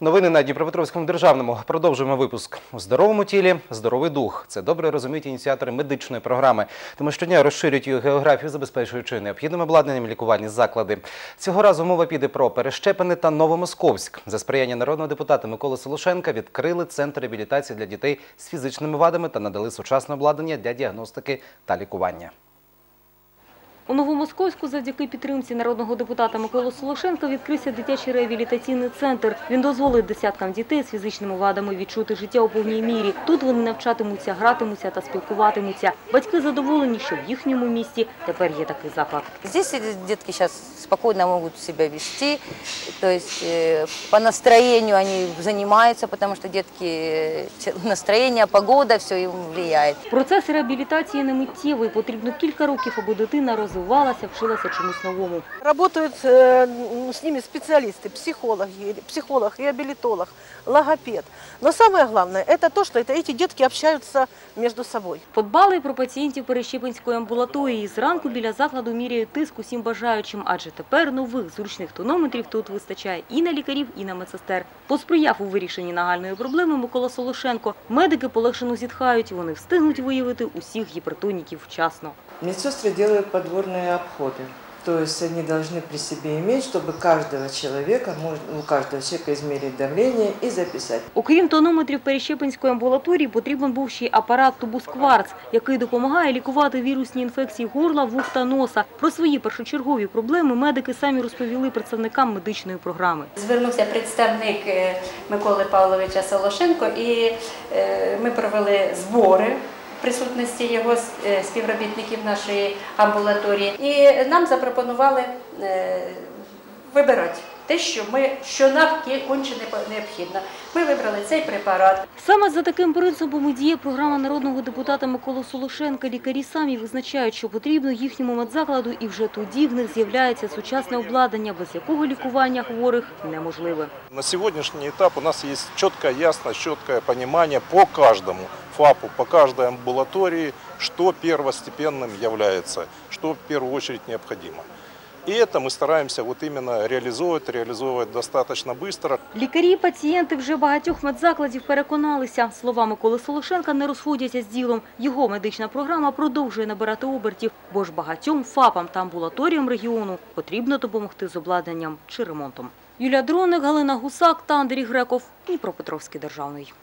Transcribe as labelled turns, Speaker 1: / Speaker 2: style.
Speaker 1: Новини на Дніпропетровському державному. Продовжуємо випуск. У здоровому тілі здоровий дух. Це добре розуміють ініціатори медичної програми. Тому щодня розширюють її географію, забезпечуючи необхідним обладнанням лікувальні заклади. Цього разу мова піде про Перещепини та Новомосковськ. За сприяння народного депутата Миколи Солошенка відкрили центр реабілітації для дітей з фізичними вадами та надали сучасне обладнання для діагностики та лікування.
Speaker 2: У Новомосковську завдяки підтримці народного депутата Миколи Солошенка відкрився дитячий реабілітаційний центр. Він дозволить десяткам дітей з фізичними вадами відчути життя у повній мірі. Тут вони навчатимуться, гратимуться та спілкуватимуться. Батьки задоволені, що в їхньому місті тепер є такий заклад.
Speaker 3: Здесь эти детки сейчас спокойно могут себя вести, то есть э, по настроению они занимаются, потому что детки, э, че- настроение, погода, все им влияет.
Speaker 2: Процес реабілітації не миттєвий. Потрібно кілька років, аби дитина розвивалася, вчилася чомусь новому.
Speaker 4: Работают э, м, с ними специалисты, психологи, психолог, реабилитолог, логопед. Но самое главное, это то, что это, эти детки общаются между собой.
Speaker 2: Подбали й про пацієнтів Перещепинської амбулаторії. Зранку біля закладу міряють тиск усім бажаючим, адже тепер нових зручних тонометрів тут вистачає і на лікарів, і на медсестер. Посприяв у вирішенні нагальної проблеми Микола Солошенко. Медики полегшено зітхають, вони встигнуть виявити усіх гіпертоніків вчасно.
Speaker 5: Медсестры делают подворные обходы. То есть они должны при себе иметь, чтобы каждого человека, мож- у каждого человека измерить давление и записать.
Speaker 2: Окрім тонометрів Перещепинської амбулаторії, потрібен був ще й апарат тубус кварц, який допомагає лікувати вірусні інфекції горла, вух та носа. Про свої першочергові проблеми медики самі розповіли представникам медичної програми.
Speaker 6: Звернувся представник е, Миколи Павловича Солошенко, і е, ми провели збори в присутності його е, співробітників нашої амбулаторії. І нам запропонували е, вибирати те, що ми що нам конче не- необхідно. Ми вибрали цей препарат.
Speaker 2: Саме за таким принципом і діє програма народного депутата Миколи Солошенка. Лікарі самі визначають, що потрібно їхньому медзакладу, і вже тоді в них з'являється сучасне обладнання, без якого лікування хворих неможливе.
Speaker 7: На сегодняшний этап у нас есть четкая ясность, четкое понимание по каждому ФАПу, по каждой амбулатории, что первостепенным является, что в первую очередь необходимо. И это мы стараемся вот именно реализовывать, реализовывать достаточно быстро.
Speaker 2: Лікарі і пацієнти вже багатьох медзакладів переконалися. Слова Миколи Солошенка не розходяться з ділом. Його медична програма продовжує набирати обертів, бо ж багатьом ФАПам та амбулаторіям регіону потрібно допомогти з обладнанням чи ремонтом. Юлія Дроник, Галина Гусак та Андрій Греков. Дніпропетровський державний.